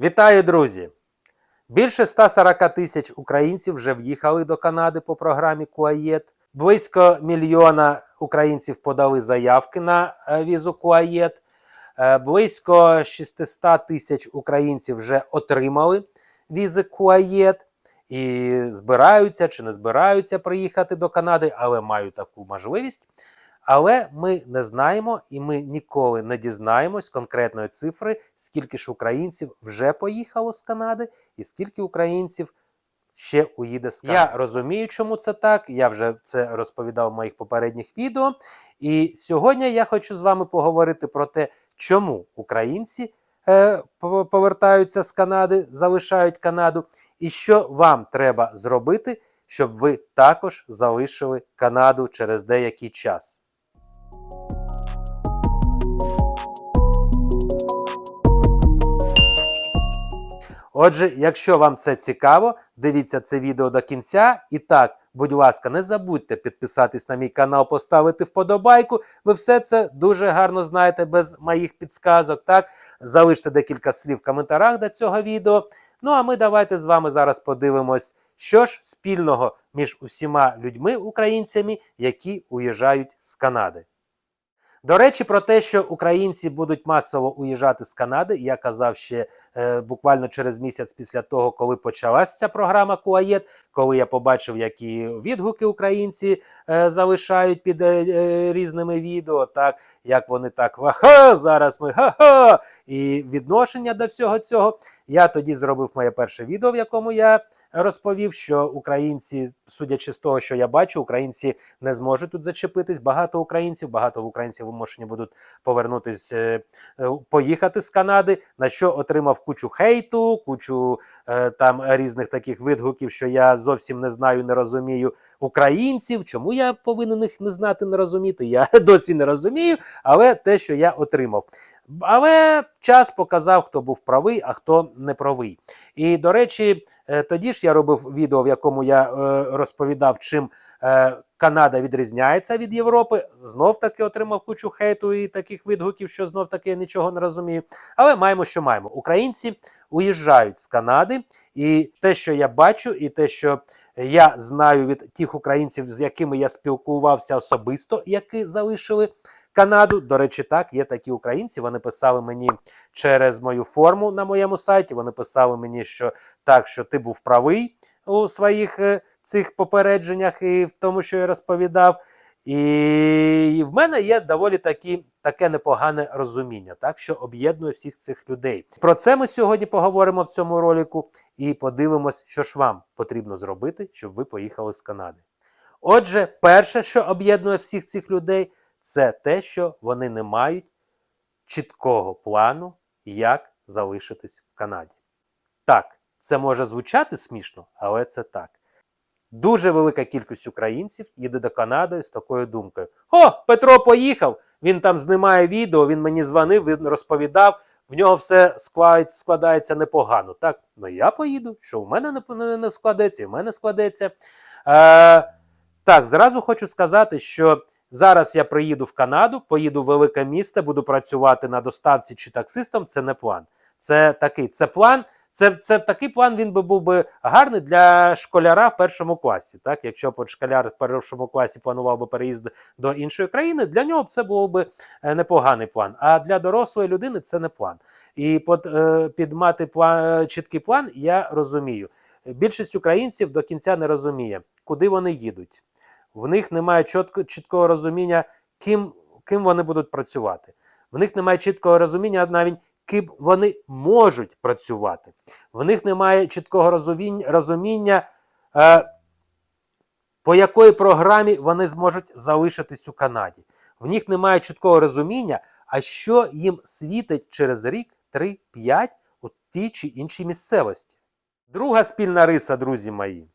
Вітаю, друзі! Більше 140 тисяч українців вже в'їхали до Канади по програмі КУАЄД. Близько мільйона українців подали заявки на е, візу КУАЄД. Е, Близько 600 тисяч українців вже отримали візи КУАЄД і збираються чи не збираються приїхати до Канади, але мають таку можливість. Але ми не знаємо і ми ніколи не дізнаємось конкретної цифри, скільки ж українців вже поїхало з Канади, і скільки українців ще уїде з Канади. Я розумію, чому це так. Я вже це розповідав в моїх попередніх відео. І сьогодні я хочу з вами поговорити про те, чому українці е, повертаються з Канади, залишають Канаду, і що вам треба зробити, щоб ви також залишили Канаду через деякий час. Отже, якщо вам це цікаво, дивіться це відео до кінця. І так, будь ласка, не забудьте підписатись на мій канал, поставити вподобайку. Ви все це дуже гарно знаєте без моїх підсказок. Так, залиште декілька слів в коментарях до цього відео. Ну а ми давайте з вами зараз подивимось, що ж спільного між усіма людьми, українцями, які уїжджають з Канади. До речі, про те, що українці будуть масово уїжджати з Канади, я казав ще е, буквально через місяць після того, коли почалася програма КУАЄД, коли я побачив, які відгуки українці е, залишають під е, е, різними відео, так як вони так ха зараз ми ха-ха, і відношення до всього цього. Я тоді зробив моє перше відео, в якому я розповів, що українці, судячи з того, що я бачу, українці не зможуть тут зачепитись. Багато українців, багато українців вимушені будуть повернутись, е, е, поїхати з Канади, на що отримав кучу хейту, кучу е, там різних таких відгуків, що я зовсім не знаю, не розумію українців. Чому я повинен їх не знати, не розуміти? Я досі не розумію, але те, що я отримав. Але час показав, хто був правий, а хто не правий. І до речі, е, тоді ж я робив відео, в якому я е, розповідав, чим е, Канада відрізняється від Європи. Знов таки отримав кучу хейту і таких відгуків, що знов таки я нічого не розумію. Але маємо, що маємо. Українці уїжджають з Канади, і те, що я бачу, і те, що я знаю від тих українців, з якими я спілкувався особисто, які залишили Канаду. До речі, так, є такі українці. Вони писали мені через мою форму на моєму сайті. Вони писали мені, що так, що ти був правий у своїх е, цих попередженнях і в тому, що я розповідав. І в мене є доволі такі, таке непогане розуміння, так що об'єднує всіх цих людей. Про це ми сьогодні поговоримо в цьому ролику і подивимось, що ж вам потрібно зробити, щоб ви поїхали з Канади. Отже, перше, що об'єднує всіх цих людей, це те, що вони не мають чіткого плану, як залишитись в Канаді. Так, це може звучати смішно, але це так. Дуже велика кількість українців їде до Канади з такою думкою: О, Петро поїхав! Він там знімає відео, він мені дзвонив, він розповідав, в нього все складається, непогано. Так, ну я поїду, що в мене не, не, не складеться, і в мене складеться. Е, так, зразу хочу сказати, що зараз я приїду в Канаду, поїду в велике місто, буду працювати на доставці чи таксистом. Це не план. Це такий це план. Це, це такий план він би був би гарний для школяра в першому класі. Так, якщо б школяр в першому класі планував би переїзд до іншої країни, для нього це був би е, непоганий план. А для дорослої людини це не план. І під, е, під мати план, чіткий план я розумію. Більшість українців до кінця не розуміє, куди вони їдуть. В них немає чітко, чіткого розуміння, ким, ким вони будуть працювати. В них немає чіткого розуміння навіть ким вони можуть працювати. В них немає чіткого розуміння, е, по якої програмі вони зможуть залишитись у Канаді. В них немає чіткого розуміння, а що їм світить через рік, 3-5 у тій чи іншій місцевості. Друга спільна риса, друзі мої.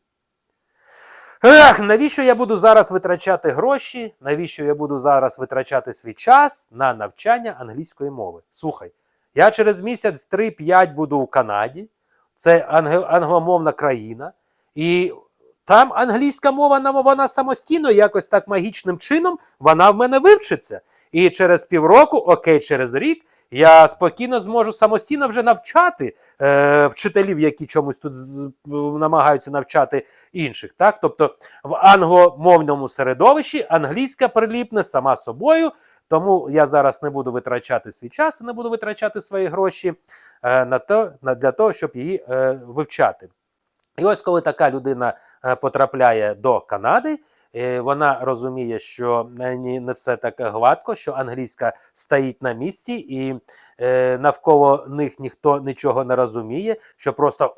Ех, навіщо я буду зараз витрачати гроші? Навіщо я буду зараз витрачати свій час на навчання англійської мови? Слухай, я через місяць 3-5 буду у Канаді, це англомовна країна, і там англійська мова вона самостійно, якось так магічним чином, вона в мене вивчиться. І через півроку, окей, через рік, я спокійно зможу самостійно вже навчати е, вчителів, які чомусь тут намагаються навчати інших. Так? Тобто в англомовному середовищі англійська приліпне сама собою. Тому я зараз не буду витрачати свій час не буду витрачати свої гроші е, на то, на, для того, щоб її е, вивчати. І ось коли така людина е, потрапляє до Канади, вона розуміє, що е, не все так гладко, що англійська стоїть на місці, і е, навколо них ніхто нічого не розуміє, що просто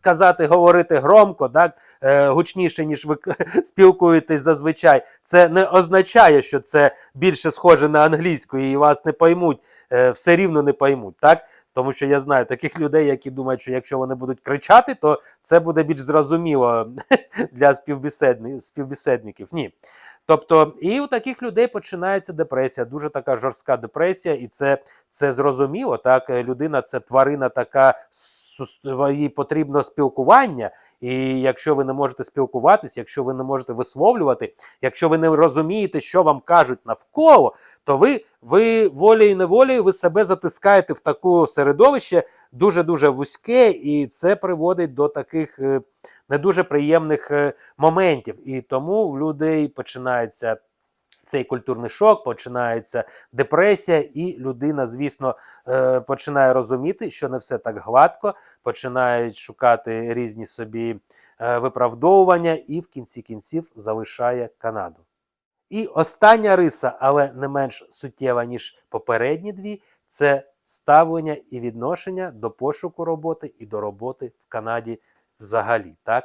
казати, говорити громко, так, е, гучніше, ніж ви спілкуєтесь зазвичай. Це не означає, що це більше схоже на англійську, і вас не поймуть, е, все рівно не поймуть. так? Тому що я знаю таких людей, які думають, що якщо вони будуть кричати, то це буде більш зрозуміло для співбесідни- співбесідників. Ні. Тобто, і у таких людей починається депресія, дуже така жорстка депресія, і це, це зрозуміло. Так, людина це тварина така, їй потрібно спілкування. І якщо ви не можете спілкуватися, якщо ви не можете висловлювати, якщо ви не розумієте, що вам кажуть навколо, то ви, ви волею неволею ви себе затискаєте в таке середовище дуже дуже вузьке, і це приводить до таких е, не дуже приємних е, моментів. І тому в людей починається. Цей культурний шок, починається депресія, і людина, звісно, е, починає розуміти, що не все так гладко, починають шукати різні собі е, виправдовування, і в кінці кінців залишає Канаду. І остання риса, але не менш суттєва, ніж попередні дві, це ставлення і відношення до пошуку роботи і до роботи в Канаді взагалі. Так?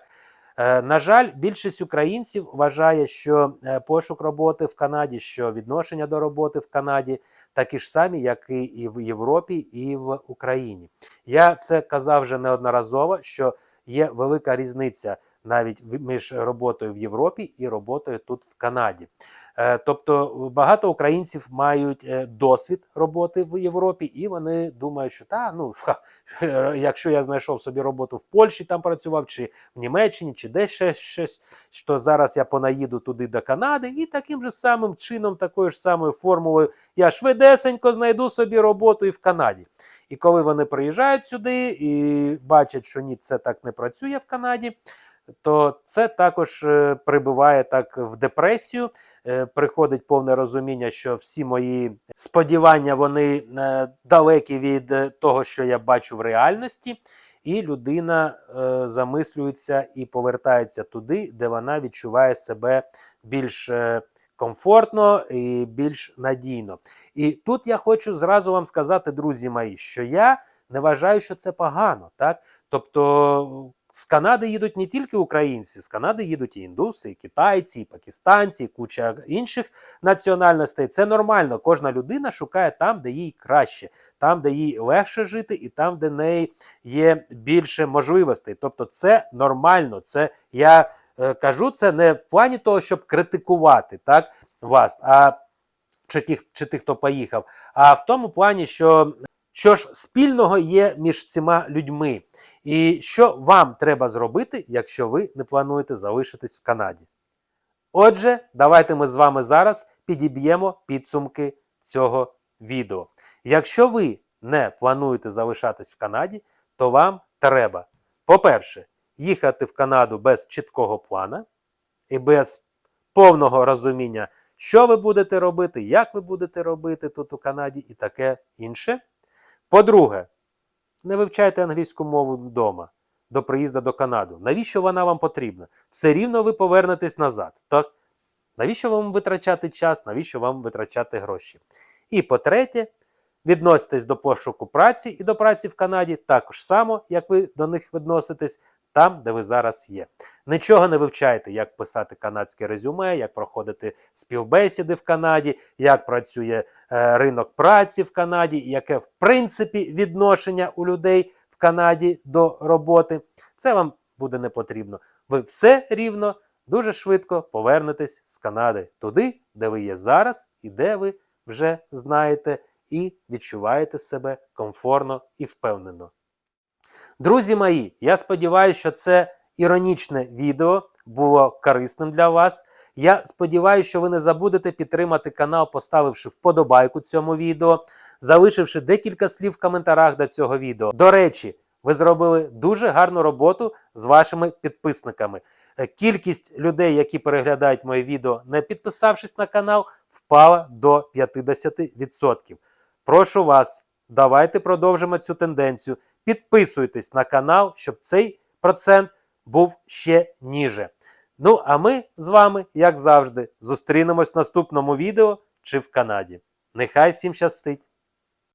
Е, На жаль, більшість українців вважає, що е, пошук роботи в Канаді, що відношення до роботи в Канаді такі ж самі, як і в Європі, і в Україні. Я це казав вже неодноразово, що є велика різниця навіть між роботою в Європі і роботою тут в Канаді. Е, Тобто багато українців мають е, досвід роботи в Європі, і вони думають, що та ну ха, якщо я знайшов собі роботу в Польщі, там працював, чи в Німеччині, чи десь ще щось, що зараз я понаїду туди до Канади, і таким же самим чином, такою ж самою формулою, я швидесенько знайду собі роботу і в Канаді. І коли вони приїжджають сюди і бачать, що ні, це так не працює в Канаді, то це також е, прибиває так в депресію. Е, приходить повне розуміння, що всі мої сподівання вони е, далекі від того, що я бачу в реальності. І людина замислюється і повертається туди, де вона відчуває себе більш комфортно і більш надійно. І тут я хочу зразу вам сказати, друзі мої, що я не вважаю, що це погано. Так? Тобто з Канади їдуть не тільки українці, з Канади їдуть і індуси, і китайці, і пакистанці, і куча інших національностей. Це нормально. Кожна людина шукає там, де їй краще, там, де їй легше жити, і там, де неї є більше можливостей. Тобто, це нормально. Це я е, кажу це не в плані того, щоб критикувати так вас, а чи тих, чи тих, хто поїхав, а в тому плані, що що ж спільного є між цими людьми, і що вам треба зробити, якщо ви не плануєте залишитись в Канаді. Отже, давайте ми з вами зараз підіб'ємо підсумки цього відео. Якщо ви не плануєте залишатись в Канаді, то вам треба, по-перше, їхати в Канаду без чіткого плана і без повного розуміння, що ви будете робити, як ви будете робити тут у Канаді і таке інше. По-друге, не вивчайте англійську мову вдома до приїзду до Канаду. Навіщо вона вам потрібна? Все рівно ви повернетесь назад. Так? Навіщо вам витрачати час, навіщо вам витрачати гроші? І по-третє, відноситесь до пошуку праці і до праці в Канаді також само, як ви до них відноситесь там, де ви зараз є. Нічого не вивчайте, як писати канадське резюме, як проходити співбесіди в Канаді, як працює е, ринок праці в Канаді, яке в принципі відношення у людей в Канаді до роботи. Це вам буде не потрібно. Ви все рівно дуже швидко повернетесь з Канади туди, де ви є зараз, і де ви вже знаєте і відчуваєте себе комфортно і впевнено. Друзі мої, я сподіваюся, що це іронічне відео було корисним для вас. Я сподіваюся, що ви не забудете підтримати канал, поставивши вподобайку цьому відео. залишивши декілька слів в коментарях до цього відео. До речі, ви зробили дуже гарну роботу з вашими підписниками. Е, Кількість людей, які переглядають моє відео, не підписавшись на канал, впала до 50%. Прошу вас, давайте продовжимо цю тенденцію. Підписуйтесь на канал, щоб цей процент був ще ніже. Ну, а ми з вами, як завжди, зустрінемось в наступному відео чи в Канаді. Нехай всім щастить!